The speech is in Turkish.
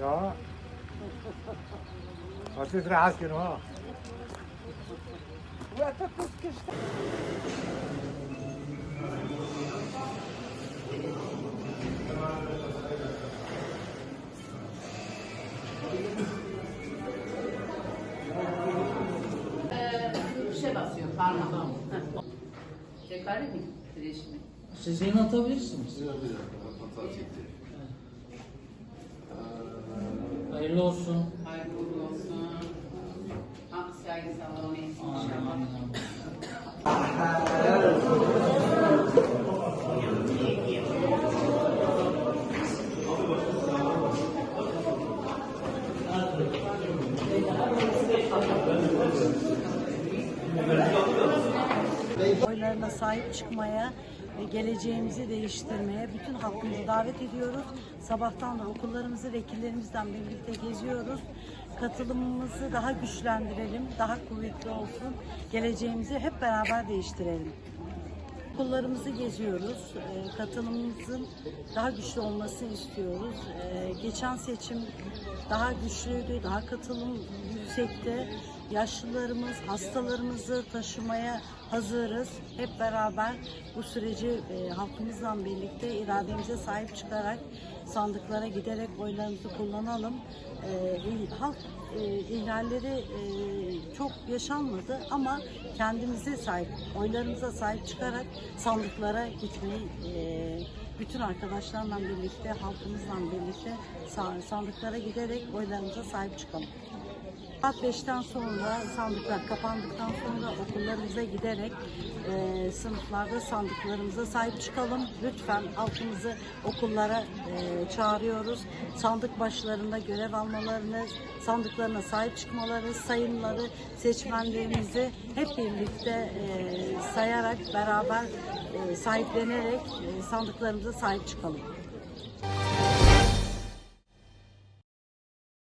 Ja. Was ist das genau? Wo hat das. Tekrar edeyim kireçimi. Siz yine atabilirsiniz. Yok yok. Hata çekti. Ee, Hayırlı olsun. Hayırlı olsun. Aksi ayrı sağlığı neyse Amin, inşallah. amin, amin. oylarına sahip çıkmaya ve geleceğimizi değiştirmeye bütün halkımızı davet ediyoruz. Sabahtan da okullarımızı vekillerimizden birlikte geziyoruz. Katılımımızı daha güçlendirelim, daha kuvvetli olsun. Geleceğimizi hep beraber değiştirelim. Okullarımızı geziyoruz. Ee, Katılımımızın daha güçlü olmasını istiyoruz. Ee, Geçen seçim daha güçlüydü, daha katılım yüksekte. Yaşlılarımız, hastalarımızı taşımaya hazırız. Hep beraber bu süreci e, halkımızla birlikte irademize sahip çıkarak sandıklara giderek oylarımızı kullanalım. İl- halk e, ihlalleri e, çok yaşanmadı ama kendimize sahip, oylarımıza sahip çıkarak sandıklara gitmeyi e, bütün arkadaşlarla birlikte, halkımızla birlikte sa- sandıklara giderek oylarımıza sahip çıkalım. Saat 5'ten sonra sandıklar kapandıktan sonra okullarımıza giderek e, sınıflarda sandıklarımıza sahip çıkalım. Lütfen halkımızı okullara e, çağırıyoruz. Sandık başlarında görev almalarını, sandıklarına sahip çıkmaları, sayımları, seçmenlerimizi hep birlikte e, sayarak beraber e, sahiplenerek e, sandıklarımıza sahip çıkalım.